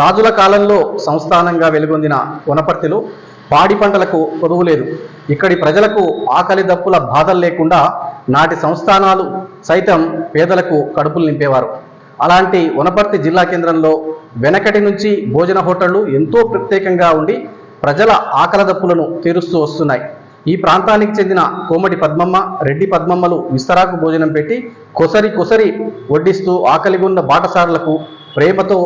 రాజుల కాలంలో సంస్థానంగా వెలుగొందిన వనపర్తిలో పాడి పంటలకు కొదువు లేదు. ఇక్కడి ప్రజలకు ఆకలి దప్పుల బాధలు లేకుండా నాటి సంస్థానాలు సైతం పేదలకు కడుపులు నింపేవారు. అలాంటి వనపర్తి జిల్లా కేంద్రంలో వెనకటి నుంచి భోజన హోటళ్ళు ఎంతో ప్రత్యేకంగా ఉండి ప్రజల ఆకలదప్పులను తీరుస్తూ వస్తున్నాయి. ఈ ప్రాంతానికి చెందిన కోమటి పద్మమ్మ రెడ్డి పద్మమ్మలు విస్తరాకు భోజనం పెట్టి కొసరి కొసరి వడ్డిస్తూ ఆకలిగున్న బాటసారులకు ప్రేమతో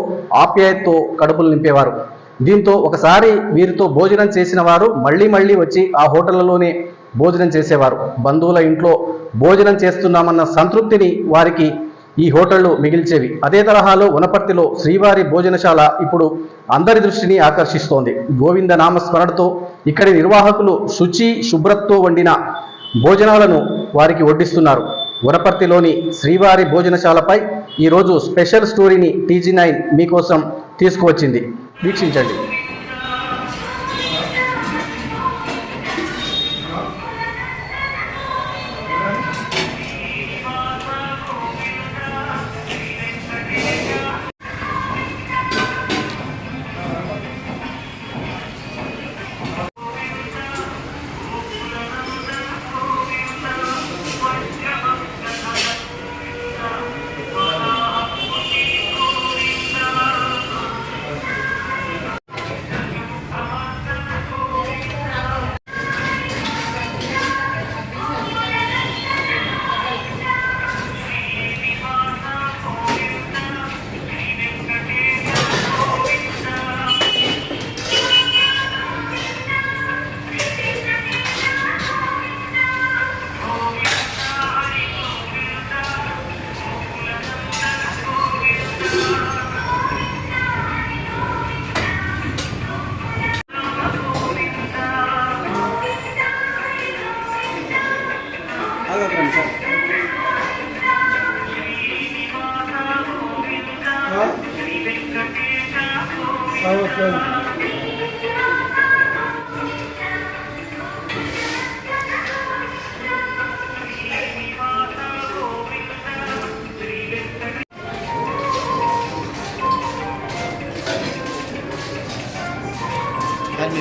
ఆప్యాయతతో కడుపులు నింపేవారు. దీంతో ఒకసారి వీరితో భోజనం చేసిన వారు మళ్ళీ మళ్ళీ వచ్చి ఆ హోటళ్ళలోనే భోజనం చేసేవారు. బంధువుల ఇంట్లో భోజనం చేస్తున్నామన్న సంతృప్తిని వారికి ఈ హోటళ్ళు మిగిల్చేవి. అదే తరహాలో వనపర్తిలో శ్రీవారి భోజనశాల ఇప్పుడు అందరి దృష్టిని ఆకర్షిస్తోంది. గోవింద నామస్మరణతో ఇక్కడి నిర్వాహకులు శుచి శుభ్రతతో వండిన భోజనాలను వారికి వడ్డిస్తున్నారు. వనపర్తిలోని శ్రీవారి భోజనశాలపై ఈరోజు స్పెషల్ స్టోరీని టీజీ నైన్ మీకోసం తీసుకువచ్చింది. వీక్షించండి.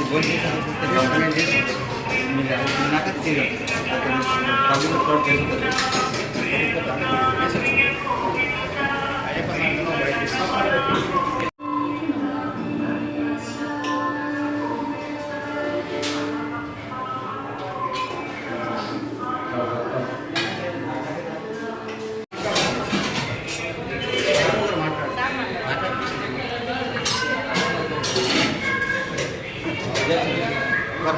సార్ మీరు భోజనం చేసిన గవర్నమెంట్ మీరు అది అన్నం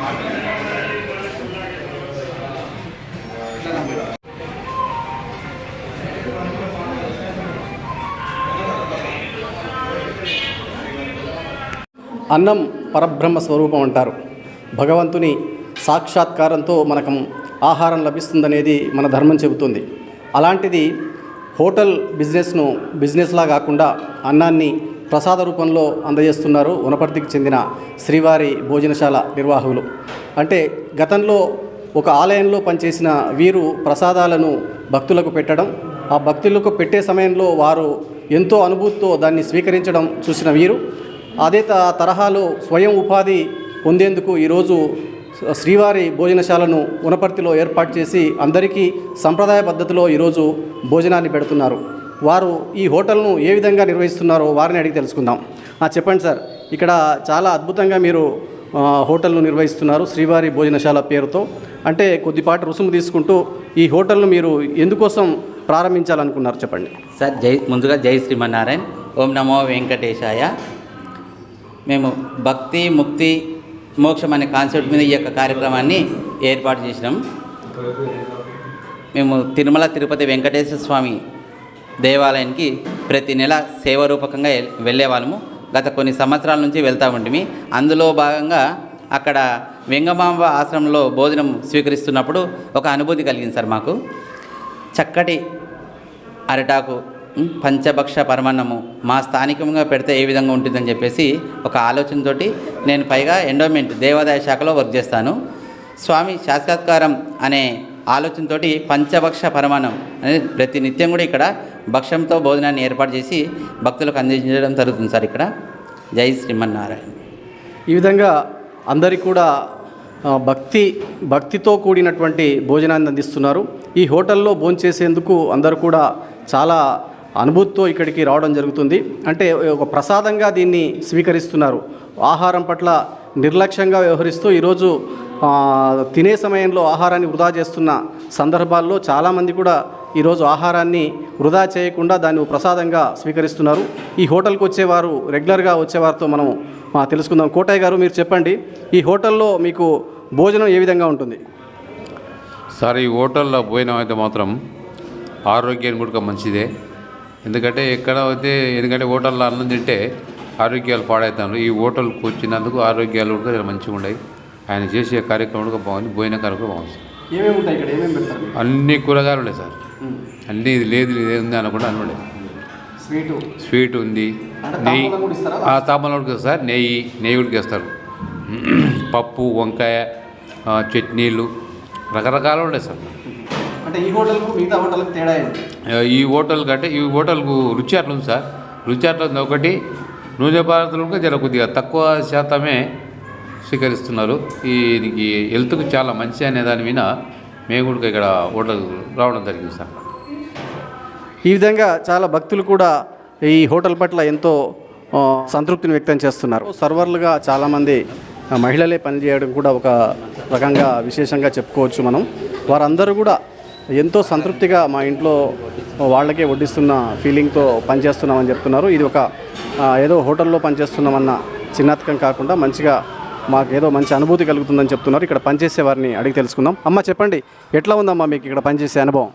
పరబ్రహ్మ స్వరూపం అంటారు. భగవంతుని సాక్షాత్కారంతో మనకు ఆహారం లభిస్తుందనేది మన ధర్మం చెబుతుంది. అలాంటిది హోటల్ బిజినెస్ను బిజినెస్లా కాకుండా అన్నాన్ని ప్రసాద రూపంలో అందజేస్తున్నారు. వనపర్తికి చెందిన శ్రీవారి భోజనశాల నిర్వాహకులు. అంటే గతంలో ఒక ఆలయంలో పనిచేసిన వీరు ప్రసాదాలను భక్తులకు పెట్టడం ఆ భక్తులకు పెట్టే సమయంలో వారు ఎంతో అనుభూతితో దాన్ని స్వీకరించడం చూసిన వీరు. అదే త తరహాలో స్వయం ఉపాధి పొందేందుకు ఈరోజు శ్రీవారి భోజనశాలను ఉనపర్తిలో ఏర్పాటు చేసి అందరికీ సంప్రదాయ పద్ధతిలో ఈరోజు భోజనాన్ని పెడుతున్నారు. వారు ఈ హోటల్ను ఏ విధంగా నిర్వహిస్తున్నారో వారిని అడిగి తెలుసుకుందాం. చెప్పండి సార్. ఇక్కడ చాలా అద్భుతంగా మీరు హోటల్ను నిర్వహిస్తున్నారు శ్రీవారి భోజనశాల పేరుతో. అంటే కొద్దిపాటి రుసుము తీసుకుంటూ ఈ హోటల్ను మీరు ఎందుకోసం ప్రారంభించాలనుకున్నారు చెప్పండి. సార్ జై ముందుగా జై శ్రీమన్నారాయణ. ఓం నమో వెంకటేశాయ. మేము భక్తి ముక్తి మోక్షం అనే కాన్సెప్ట్ మీద ఈ యొక్క కార్యక్రమాన్ని ఏర్పాటు చేసినాం. మేము తిరుమల తిరుపతి వెంకటేశ్వర స్వామి దేవాలయానికి ప్రతి నెల సేవ రూపకంగా వెళ్ళేవాళ్ళము. గత కొన్ని సంవత్సరాల నుంచి వెళ్తూ ఉంటుంది అందులో భాగంగా అక్కడ వెంగమాంబ ఆశ్రమంలో భోజనం స్వీకరిస్తున్నప్పుడు ఒక అనుభూతి కలిగింది సార్ మాకు. చక్కటి అరటాకు పంచభక్ష పరమాన్నము మా స్థానికంగా పెడితే ఏ విధంగా ఉంటుందని చెప్పేసి ఒక ఆలోచనతోటి నేను పైగా ఎండోమెంట్ దేవాదాయ శాఖలో వర్క్ చేస్తాను. స్వామి శాస్త్రాత్కారం అనే ఆలోచనతోటి పంచభక్ష పరమాణం అనేది ప్రతి నిత్యం కూడా ఇక్కడ భక్ష్యంతో భోజనాన్ని ఏర్పాటు చేసి భక్తులకు అందించడం జరుగుతుంది సార్ ఇక్కడ. జై శ్రీమన్నారాయణ. ఈ విధంగా అందరికీ కూడా భక్తి భక్తితో కూడినటువంటి భోజనాన్ని అందిస్తున్నారు. ఈ హోటల్లో భోంచేసేందుకు అందరూ కూడా చాలా అనుభూతితో ఇక్కడికి రావడం జరుగుతుంది. అంటే ఒక ప్రసాదంగా దీన్ని స్వీకరిస్తున్నారు. ఆహారం పట్ల నిర్లక్ష్యంగా వ్యవహరిస్తూ ఈరోజు తినే సమయంలో ఆహారాన్ని వృధా చేస్తున్న సందర్భాల్లో చాలామంది కూడా ఈరోజు ఆహారాన్ని వృధా చేయకుండా దాన్ని ప్రసాదంగా స్వీకరిస్తున్నారు. ఈ హోటల్కి వచ్చేవారు రెగ్యులర్గా వచ్చేవారితో మనం తెలుసుకుందాం. కోటయ్య గారు మీరు చెప్పండి ఈ హోటల్లో మీకు భోజనం ఏ విధంగా ఉంటుంది? సార్ ఈ హోటల్లో భోజనం అయితే మాత్రం ఆరోగ్యానికి కూడా మంచిదే. ఎందుకంటే ఎక్కడ అయితే ఎందుకంటే హోటల్లో అన్నం తింటే ఆరోగ్యాలు పాడవుతారు ఈ హోటల్కి వచ్చినందుకు ఆరోగ్యాలు కూడా మంచిగా ఉన్నాయి ఆయన చేసే కార్యక్రమం కూడా బాగుంది భోజన కార్యక్రమం బాగుంది ఏమేమి ఉంటాయి ఇక్కడ? ఏమేమి పెడతారు? అన్ని కూరగాయలు ఉన్నాయి సార్. అన్నీ ఇది లేదు ఇది ఉంది అనకుండా అన్నీ స్వీటు? స్వీట్ ఉంది. నెయ్యి? ఆ, తాంబూలం కూడా సార్. నెయ్యి నెయ్యి ఉడికేస్తారు పప్పు వంకాయ చట్నీలు రకరకాలు ఉన్నాయి సార్. అంటే ఈ హోటల్కు మిగతా హోటల్కి తేడా ఈ హోటల్ కంటే ఈ హోటల్కు రుచి అట్లా ఉంది సార్. రుచి అట్లా ఉంది ఒకటి నూనె పదార్థాలు జర కొద్దిగా తక్కువ శాతమే స్వీకరిస్తున్నారు. ఈ దీనికి హెల్త్కు చాలా మంచి అనే దాని మీద మేము కూడా ఇక్కడ హోటల్ రావడం జరిగింది సార్. ఈ విధంగా చాలా భక్తులు కూడా ఈ హోటల్ పట్ల ఎంతో సంతృప్తిని వ్యక్తం చేస్తున్నారు. సర్వర్లుగా చాలామంది మహిళలే పనిచేయడం కూడా ఒక రకంగా విశేషంగా చెప్పుకోవచ్చు మనం. వారందరూ కూడా ఎంతో సంతృప్తిగా మా ఇంట్లో వాళ్ళకే వడ్డిస్తున్న ఫీలింగ్తో పనిచేస్తున్నామని చెప్తున్నారు. ఇది ఒక ఏదో హోటల్లో పనిచేస్తున్నామన్న చిన్నతకం కాకుండా మంచిగా మాకు ఏదో మంచి అనుభూతి కలుగుతుందని చెప్తున్నారు. ఇక్కడ పనిచేసే వారిని అడిగి తెలుసుకుందాం. అమ్మ చెప్పండి. ఎట్లా ఉందమ్మా మీకు ఇక్కడ పనిచేసే అనుభవం?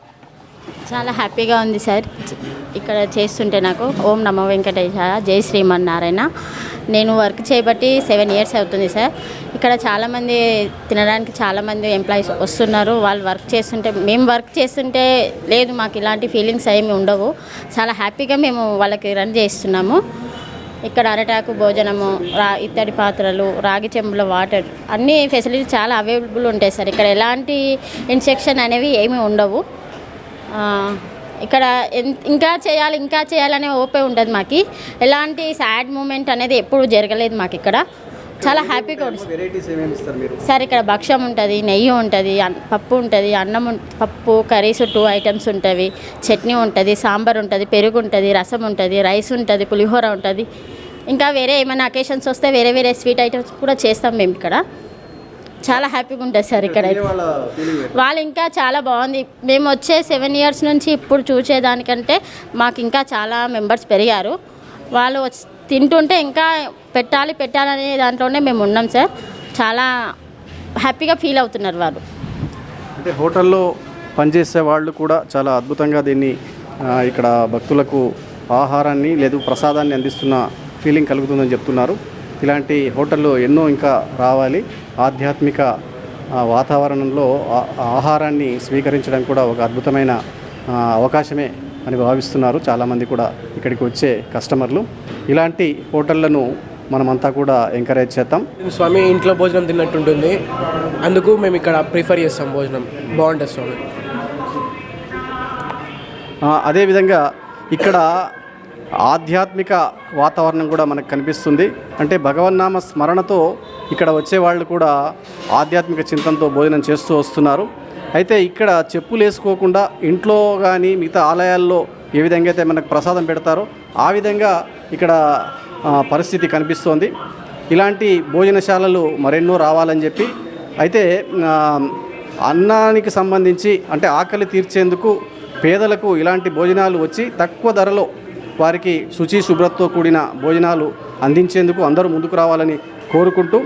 చాలా హ్యాపీగా ఉంది సార్. ఇక్కడ చేస్తుంటే నాకు ఓం నమ వెంకటేశాయ జై శ్రీమన్నారాయణ. నేను వర్క్ చేయబట్టి సెవెన్ ఇయర్స్ అవుతుంది సార్. ఇక్కడ చాలామంది తినడానికి చాలామంది ఎంప్లాయీస్ వస్తున్నారు. వాళ్ళు వర్క్ చేస్తుంటే మేము వర్క్ చేస్తుంటే లేదు మాకు ఇలాంటి ఫీలింగ్స్ ఏమి ఉండవు. చాలా హ్యాపీగా మేము వాళ్ళకి రన్ చేస్తున్నాము. ఇక్కడ అరటాకు భోజనము రా ఇత్తడి పాత్రలు రాగి చెంబుల వాటర్ అన్ని ఫెసిలిటీస్ చాలా అవైలబుల్ ఉంటాయి సార్. ఇక్కడ ఎలాంటి ఇన్సెక్షన్ అనేవి ఏమీ ఉండవు. ఇక్కడ ఇంకా చేయాలి ఇంకా చేయాలనే ఓపే ఉంటుంది మాకు. ఎలాంటి సాడ్ మూమెంట్ అనేది ఎప్పుడు జరగలేదు మాకు ఇక్కడ. చాలా హ్యాపీగా ఉంటుంది సార్ ఇక్కడ భక్ష్యం ఉంటుంది నెయ్యి ఉంటుంది అన్- పప్పు ఉంటుంది అన్నం పప్పు కర్రీస్ టూ ఐటమ్స్ ఉంటుంది చట్నీ ఉంటుంది సాంబార్ ఉంటుంది పెరుగు ఉంటుంది రసం ఉంటుంది రైస్ ఉంటుంది పులిహోర ఉంటుంది. ఇంకా వేరే ఏమైనా అకేషన్స్ వస్తే వేరే వేరే స్వీట్ ఐటమ్స్ కూడా చేస్తాం మేము ఇక్కడ. చాలా హ్యాపీగా ఉంటుంది సార్ ఇక్కడ. వాళ్ళ ఇంకా చాలా బాగుంది. మేము వచ్చే సెవెన్ ఇయర్స్ నుంచి ఇప్పుడు చూసేదానికంటే మాకు ఇంకా చాలా మెంబర్స్ పెరిగారు. వాళ్ళు వచ్చి తింటుంటే ఇంకా పెట్టాలి పెట్టాలనే దాంట్లోనే మేము ఉన్నాం సార్. చాలా హ్యాపీగా ఫీల్ అవుతున్నారు వాళ్ళు. అంటే హోటల్లో పనిచేసే వాళ్ళు కూడా చాలా అద్భుతంగా దీన్ని ఇక్కడ భక్తులకు ఆహారాన్ని లేదు ప్రసాదాన్ని అందిస్తున్న ఫీలింగ్ కలుగుతుందని చెప్తున్నారు. ఇలాంటి హోటళ్ళు ఎన్నో ఇంకా రావాలి. ఆధ్యాత్మిక వాతావరణంలో ఆహారాన్ని స్వీకరించడం కూడా ఒక అద్భుతమైన అవకాశమే అని భావిస్తున్నారు. చాలామంది కూడా ఇక్కడికి వచ్చే కస్టమర్లు. ఇలాంటి హోటళ్ళను మనమంతా కూడా ఎంకరేజ్ చేద్దాం. స్వామి ఇంట్లో భోజనం తిన్నట్టుంటుంది. అందుకు మేము ఇక్కడ ప్రిఫర్ చేస్తాం భోజనం. బాగుంటుంది స్వామి. అదేవిధంగా ఇక్కడ ఆధ్యాత్మిక వాతావరణం కూడా మనకు కనిపిస్తుంది. అంటే భగవన్నామ స్మరణతో ఇక్కడ వచ్చే వాళ్ళు కూడా ఆధ్యాత్మిక చింతనతో భోజనం చేస్తూ వస్తున్నారు. అయితే ఇక్కడ చెప్పులు వేసుకోకుండా ఇంట్లో కానీ మిగతా ఆలయాల్లో ఏ విధంగా అయితే మనకు ప్రసాదం పెడతారో ఆ విధంగా ఇక్కడ పరిస్థితి కనిపిస్తోంది. ఇలాంటి భోజనశాలలు మరెన్నో రావాలని చెప్పి అయితే అన్నానికి సంబంధించి అంటే ఆకలి తీర్చేందుకు పేదలకు ఇలాంటి భోజనాలు వచ్చి తక్కువ ధరలో వారికి శుచి శుభ్రతతో కూడిన భోజనాలు అందించేందుకు అందరూ ముందుకు రావాలని కోరుకుంటూ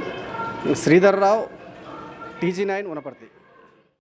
శ్రీధర్రావు టీజీ నైన్ ఉనపర్తి